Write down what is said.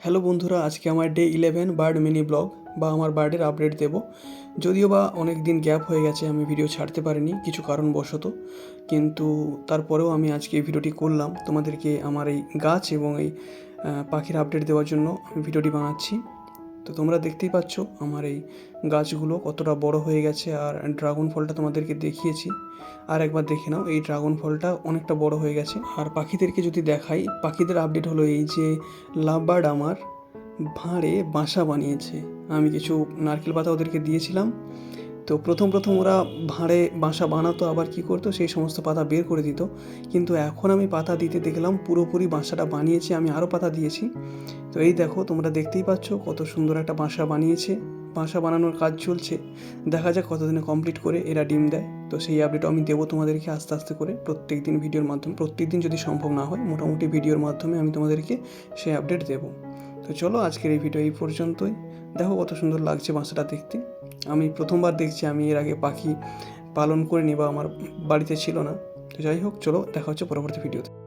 Hello বন্ধুরা, আজকে আমার day eleven bird mini blog বা আমার বার্ডের আপডেট দেব। যদিও বা অনেক দিন গ্যাপ হয়ে গেছে, আমি ভিডিও ছাড়তে পারিনি, কিছু কারণবশত। কিন্তু তারপরেও আমি আজকে এই ভিডিওটি করলাম। তোমাদেরকে আমার এই গাছ এবং এই পাখির আপডেট দেওয়ার জন্য আমি ভিডিওটি বানাচ্ছি। তো তোমরা দেখতেই পাচ্ছ আমার এই গাছগুলো কতটা বড় হয়ে গেছে আর ড্রাগন ফলটা তোমাদেরকে দেখিয়েছি। আর একবার দেখে নাও, এই ড্রাগন ফলটা অনেকটা বড় হয়ে গেছে। আর পাখিদেরকে যদি দেখাই, পাখিদের আপডেট হলো এই যে লাভবার্ড আমার ভাঁড়ে বাসা বানিয়েছে। আমি কিছু নারকেল পাতা ওদেরকে দিয়েছিলাম। তো প্রথম প্রথম ওরা ভাঁড়ে বাসা বানাতো, আবার কি করতো, সেই সমস্ত পাতা বের করে দিত। কিন্তু এখন আমি পাতা দিতে দেখলাম পুরোপুরি বাসাটা বানিয়েছে, আমি আরও পাতা দিয়েছি। তো এই দেখো, তোমরা দেখতেই পাচ্ছ কত সুন্দর একটা বাসা বানিয়েছে। বাসা বানানোর কাজ চলছে। দেখা যাক কতদিনে কমপ্লিট করে এরা ডিম দেয়। তো সেই আপডেটও আমি দেবো তোমাদেরকে আস্তে আস্তে করে প্রত্যেক দিন ভিডিওর মাধ্যমে। প্রত্যেক দিন যদি সম্ভব না হয়, মোটামুটি ভিডিওর মাধ্যমে আমি তোমাদেরকে সেই আপডেট দেবো। তো চলো আজকের এই ভিডিও এই পর্যন্তই। দেখো কত সুন্দর লাগছে বাসাটা দেখতে। আমি প্রথমবার দেখছি, আমি এর আগে পাখি পালন করিনি বা আমার বাড়িতে ছিল না। তো যাই হোক, চলো দেখা হচ্ছে পরবর্তী ভিডিওতে।